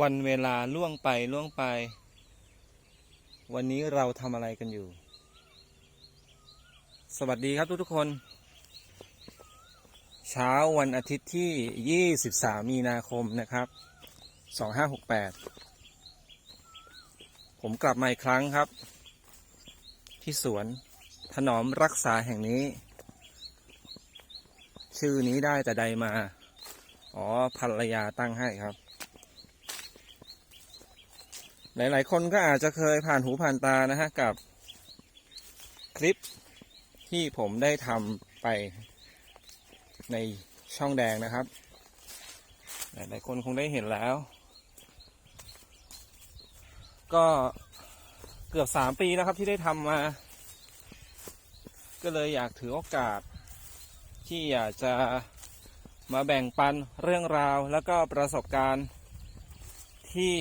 วันเวลาล่วงไปล่วงไป วันนี้เราทำอะไรกันอยู่ สวัสดีครับทุกทุกคน เช้าวันอาทิตย์ที่ 23 มีนาคมนะครับ 2568 ผมกลับมาอีกครั้งครับ ที่สวนถนอมรักษาแห่งนี้ ชื่อนี้ได้แต่ใดมา อ๋อภรรยาตั้งให้ครับ หลาย ๆ คนก็อาจจะเคยผ่านหูผ่านตานะฮะกับคลิปที่ผมได้ทำไปในช่องแดงนะครับ หลาย ๆ คนคงได้เห็นแล้ว ก็เกือบสามปีแล้วครับที่ได้ทำมา ก็เลยอยากถือโอกาส ที่อยากจะมาแบ่งปันเรื่องราว แล้วก็ประสบการณ์ที่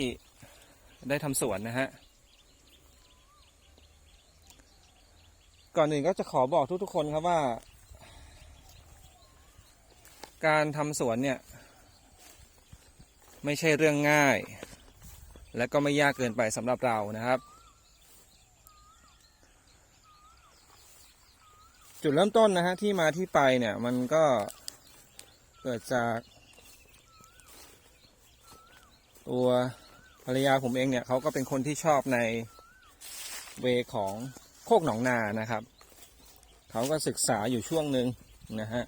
ได้ทำสวนนะฮะ ก่อนอื่นก็จะขอบอกทุกๆคนครับว่า การทำสวนเนี่ย ไม่ใช่เรื่องง่าย และก็ไม่ยากเกินไปสำหรับเรานะครับ จุดเริ่มต้นนะฮะที่มาที่ไปเนี่ยมันก็เกิดจากตัว ภรรยาผมเองเนี่ยเขาก็เป็นคนที่ชอบในเวของโคกหนองนานะครับ เขาก็ศึกษาอยู่ช่วงหนึ่งนะฮะ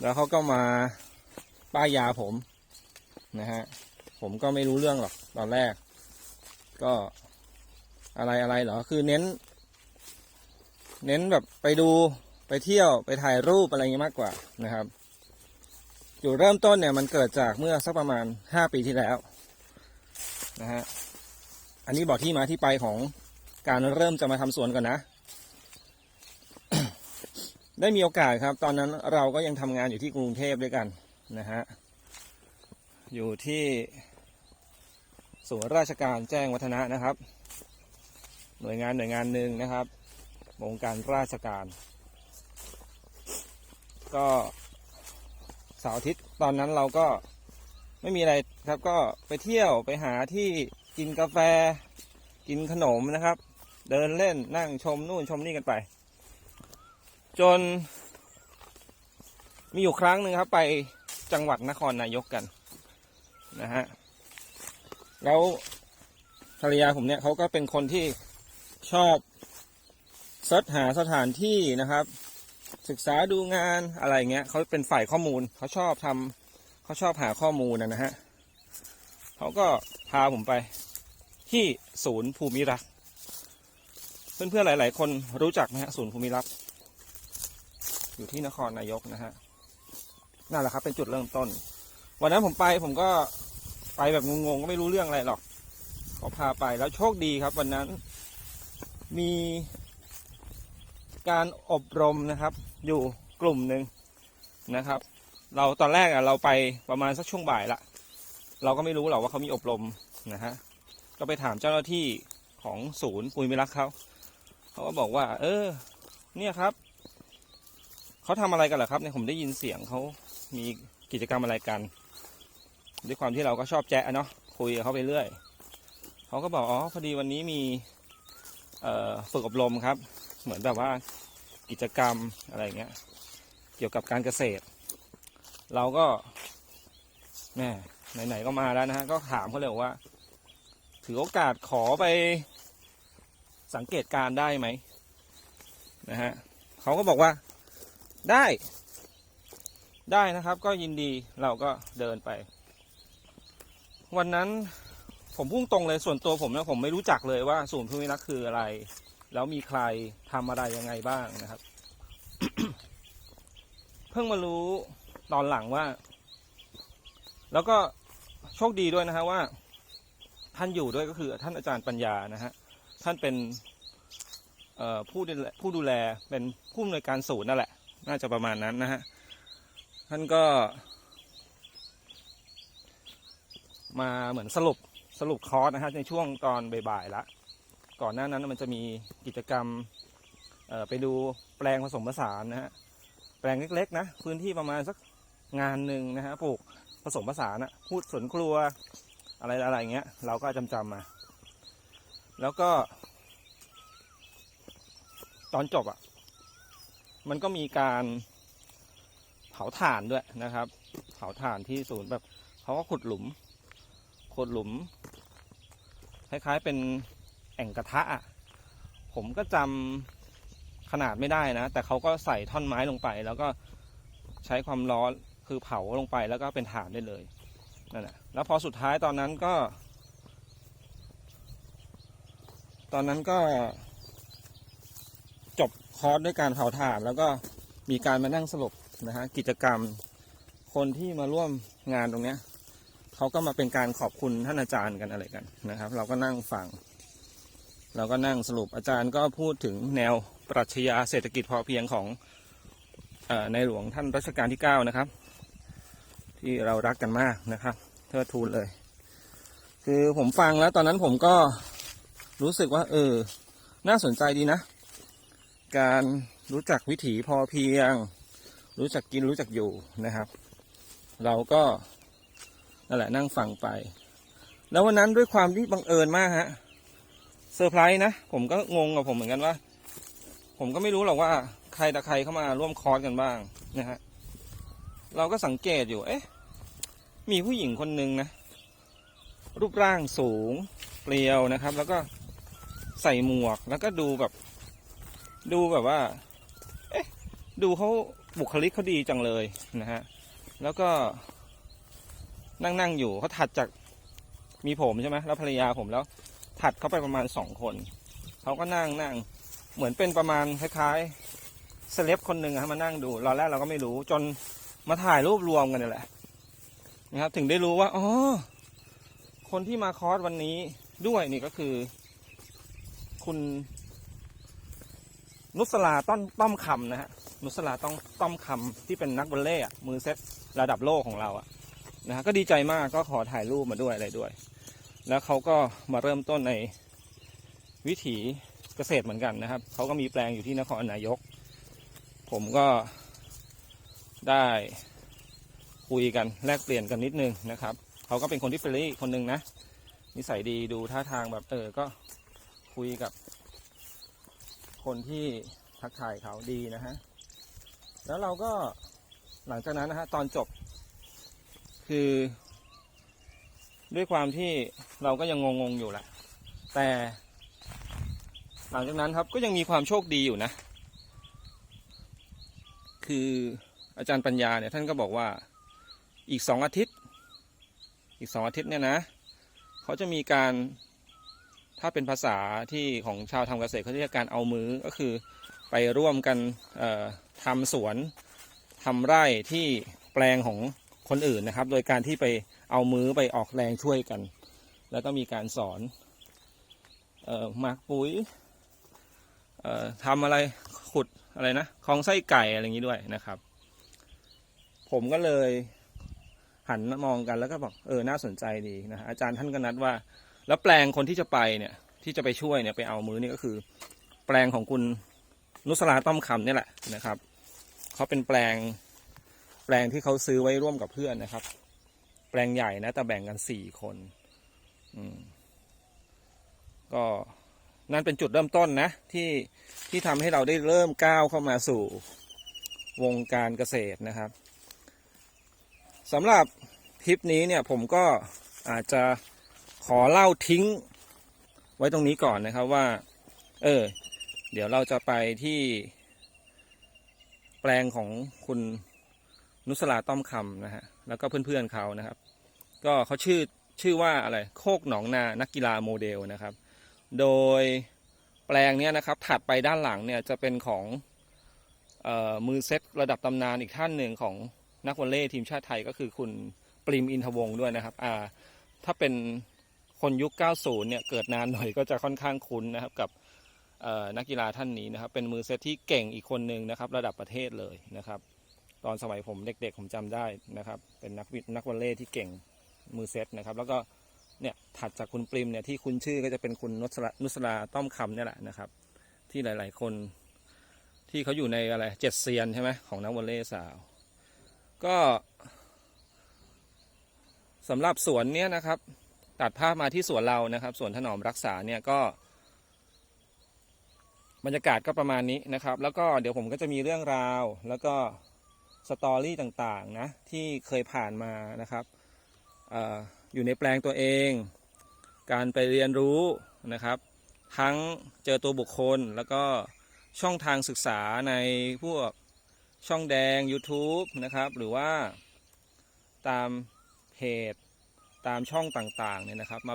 แล้วเขาก็มาป้ายยาผมนะฮะ ผมก็ไม่รู้เรื่องหรอกตอนแรก ก็อะไรอะไรเหรอ คือเน้น เน้นแบบไปดูไปเที่ยวไปถ่ายรูปอะไรอย่างงี้มากกว่านะครับ จุดเริ่มต้นเนี่ยมันเกิดจากเมื่อสักประมาณห้าปีที่แล้ว นะฮะ อันนี้บอกที่มาที่ไปของการเริ่มจะมาทำสวนก่อนนะ ได้มีโอกาสครับ ตอนนั้นเราก็ยังทำงานอยู่ที่กรุงเทพด้วยกันนะฮะ อยู่ที่ศูนย์ราชการแจ้งวัฒนะนะครับ หน่วยงานหน่วยงานหนึ่งนะครับองค์การราชการ ก็เสาร์อาทิตย์ตอนนั้นเราก็ ไม่มีอะไรครับก็ไปเที่ยวไปหาที่กินกาแฟ กินขนมนะครับ เดินเล่นนั่งชมนู่นชมนี่กันไป จน มีอยู่ครั้งหนึ่งครับ ไปจังหวัดนครนายกกันนะฮะแล้วภรรยาผมเนี่ยเขาก็เป็นคนที่ชอบเสิร์ชหาสถานที่นะครับ ศึกษาดูงานอะไรเงี้ยเขาเป็นฝ่ายข้อมูลเขาชอบทำ เขาชอบหาข้อมูลนะฮะเขาก็พาผมไปที่ศูนย์ภูมิรัก เพื่อนๆหลาย ๆ คนรู้จักไหมฮะศูนย์ภูมิรัก อยู่ที่นครนายกนะฮะนั่นแหละครับเป็นจุดเริ่มต้น วันนั้นผมไปผมก็ไปแบบงงๆก็ไม่รู้เรื่องอะไรหรอกเขาพาไปแล้วโชคดีครับ วันนั้นมีการอบรมนะครับ อยู่กลุ่มหนึ่งนะครับ เราตอนแรกอะเราไปประมาณสักช่วงบ่ายละเราก็ไม่รู้หรอกว่าเขามีอบรมนะฮะก็ไปถามเจ้าหน้าที่ของศูนย์ปุยมิรักษ์เขาเขาก็บอกว่า เออ เนี่ยครับเขาทำอะไรกันเหรอครับเนี่ยผมได้ยินเสียงเขามีกิจกรรมอะไรกัน ด้วยความที่เราก็ชอบแจ๊ะเนาะคุยกับเขาไปเรื่อยเขาก็บอกอ๋อพอดีวันนี้มีฝึกอบรมครับ เหมือนแบบว่ากิจกรรมอะไรเงี้ย เกี่ยวกับการเกษตร เราก็แม่ไหนๆก็มาแล้วนะฮะก็ถามเขาเลยว่า ถือโอกาสขอไปสังเกตการได้ไหมนะฮะเขาก็บอกว่าได้ ได้นะครับ ก็ยินดีเราก็เดินไป วันนั้นผมพุ่งตรงเลยส่วนตัวผมนะผมไม่รู้จักเลยว่าศูนย์ภูมิรักษ์คืออะไร แล้วมีใครทำอะไรยังไงบ้างนะครับ เพิ่งมารู้ ตอนหลังว่า แล้วก็โชคดีด้วยนะฮะว่า ท่านอยู่ด้วยก็คือท่านอาจารย์ปัญญานะฮะท่านเป็นผู้ดูแลผู้ดูแลเป็นผู้อำนวยการศูนย์นั่นแหละ น่าจะประมาณนั้นนะฮะท่านก็ มาเหมือนสรุปสรุปคอร์สนะฮะในช่วงตอนบ่ายๆละก่อนหน้านั้นมันจะมีกิจกรรมไปดูแปลงผสมผสานนะฮะแปลงเล็กๆนะ พื้นที่ประมาณสัก งานหนึ่งนะฮะปลูกผสมผสานอะพูดสวนครัวอะไรอะไรเงี้ย เราก็จำจำมา แล้วก็ ตอนจบอะมันก็มีการเผาถ่านด้วยนะครับ เผาถ่านที่ศูนย์แบบเขาก็ขุดหลุมขุดหลุม คล้ายๆเป็นแอ่งกระทะอะผมก็จำขนาดไม่ได้นะ แต่เขาก็ใส่ท่อนไม้ลงไป แล้วก็ใช้ความร้อน คือเผาลงไปแล้วก็เป็นถ่านได้เลยนั่นแหละแล้วพอสุดท้ายตอนนั้นก็ ตอนนั้นก็จบคอร์สด้วยการเผาถ่านแล้วก็มีการมานั่งสรุปนะฮะกิจกรรมคนที่มาร่วมงานตรงเนี้ยเขาก็มาเป็นการขอบคุณท่านอาจารย์กันอะไรกันนะครับ เราก็นั่งฟังเราก็นั่งสรุปอาจารย์ก็พูดถึงแนวปรัชญาเศรษฐกิจพอเพียงของอในหลวงท่านรัชกาลที่ 9 นะครับ ที่เรารักกันมากนะครับเทิดทูนเลย คือผมฟังแล้วตอนนั้นผมก็รู้สึกว่า เออ น่าสนใจดีนะ การรู้จักวิถีพอเพียง รู้จักกินรู้จักอยู่นะครับ เราก็นั่นแหละนั่งฟังไป แล้ววันนั้นด้วยความที่บังเอิญมากฮะเซอร์ไพรส์นะผมก็งงกับผมเหมือนกันว่า ผมก็ไม่รู้หรอกว่าใครแต่ใครเข้ามาร่วมคอร์สกันบ้างนะฮะ เราก็สังเกตอยู่ เอ๊ะ มีผู้หญิงคนหนึ่งนะ รูปร่างสูง เปรียวนะครับ แล้วก็ใส่หมวก แล้วก็ดูแบบ ดูแบบว่า เอ๊ะ ดูเขาบุคลิกเขาดีจังเลยนะฮะ แล้วก็นั่งนั่งอยู่เขาถัดจากมีผมใช่ไหมแล้วภรรยาผมแล้ว ถัดเขาไปประมาณสองคน เขาก็นั่งนั่ง เหมือนเป็นประมาณคล้ายๆเซเลบคนหนึ่งอะฮะมานั่งดูตอนแรกเราก็ไม่รู้จน มาถ่ายรูปรวมกันนี่แหละนะครับ ถึงได้รู้ว่าอ๋อคนที่มาคอร์สวันนี้ด้วยนี่ก็คือ คุณนุสลาต้นต้อมคำนะฮะนุสลาต้องต้อมคำที่เป็นนักวอลเลย์อะมือเซตระดับโลกของเราอะนะฮะก็ดีใจมากก็ขอถ่ายรูปมาด้วยอะไรด้วย แล้วเขาก็มาเริ่มต้นในวิถีเกษตรเหมือนกันนะครับเขาก็มีแปลงอยู่ที่นครนายก ผมก็ ได้คุยกันแลกเปลี่ยนกันนิดนึงนะครับ เขาก็เป็นคนที่เฟรนลี่คนหนึ่งนะนิสัยดีดูท่าทางแบบเออก็คุยกับ คนที่ทักทายเขาดีนะฮะแล้วเราก็หลังจากนั้นนะฮะตอนจบ คือ ด้วยความที่เราก็ยังงงๆอยู่แหละแต่ หลังจากนั้นครับก็ยังมีความโชคดีอยู่นะ คือ อาจารย์ปัญญาเนี่ยท่านก็บอกว่าอีกสองอาทิตย์ อีกสองอาทิตย์เนี่ยนะเขาจะมีการถ้าเป็นภาษาที่ของชาวทำเกษตรเขาเรียกการเอามือก็คือไปร่วมกันทำสวนทำไร่ที่แปลงของคนอื่นนะครับ โดยการที่ไปเอามือไปออกแรงช่วยกัน แล้วก็มีการสอนออหมักปุ๋ยทำอะไรขุดอะไรนะคลองไส้ไก่อะไรอย่างนี้ด้วยนะครับ ผมก็เลยหันมองกันแล้วก็บอกเออน่าสนใจดีนะฮะอาจารย์ท่านก็นัดว่า แล้วแปลงคนที่จะไปเนี่ย ที่จะไปช่วยเนี่ยไปเอามือนี่ก็คือ แปลงของคุณนุสราต้อมคำเนี่ยแหละนะครับเขาเป็นแปลงแปลงที่เขาซื้อไว้ร่วมกับเพื่อนนะครับ แปลงใหญ่นะแต่แบ่งกันสี่คน อืมก็นั่นเป็นจุดเริ่มต้นนะที่ที่ทำให้เราได้เริ่มก้าวเข้ามาสู่วงการเกษตรนะครับ สำหรับทริปนี้เนี่ยผมก็อาจจะขอเล่าทิ้งไว้ตรงนี้ก่อนนะครับว่า เออ เดี๋ยวเราจะไปที่แปลงของคุณนุสลาต้อมคำนะฮะ แล้วก็เพื่อนๆเขานะครับ ก็เขาชื่อชื่อว่าอะไร โคกหนองนานักกีฬาโมเดลนะครับ โดยแปลงเนี้ยนะครับ ถัดไปด้านหลังเนี่ยจะเป็นของออมือเซตระดับตำนานอีกท่านหนึ่งของ นักวอลเลย์ทีมชาติไทยก็คือคุณปริมอินทวงด้วยนะครับอ่าถ้าเป็นคนยุค 90 เนี่ย เกิดนานหน่อยก็จะค่อนข้างคุ้นนะครับกับนักกีฬาท่านนี้นะครับ เป็นมือเซตที่เก่งอีกคนหนึ่งนะครับ ระดับประเทศเลยนะครับ ตอนสมัยผมเด็กๆ ผมจำได้นะครับ เป็นนักวินักวอลเลย์ที่เก่งมือเซตนะครับ แล้วก็เนี่ยถัดจากคุณปริมเนี่ยที่คุ้นชื่อก็จะเป็นคุณนุสรานุสราต้อมคำเนี่ยแหละนะครับ ที่หลาย ๆ คนที่เขาอยู่ในอะไรเจ็ดเซียนใช่ไหมของนักวอลเลย์สาว ก็สำหรับสวนเนี้ยนะครับ ตัดภาพมาที่สวนเรานะครับสวนถนอมรักษาเนี่ยก็ บรรยากาศก็ประมาณนี้นะครับ แล้วก็เดี๋ยวผมก็จะมีเรื่องราว แล้วก็สตอรี่ต่างๆนะที่เคยผ่านมานะครับออยู่ในแปลงตัวเอง การไปเรียนรู้นะครับ ทั้งเจอตัวบุคคลแล้วก็ช่องทางศึกษาในพวก ช่องแดง YouTube นะครับ หรือว่าตามเพจตามช่องต่างๆเนี่ยนะครับ มา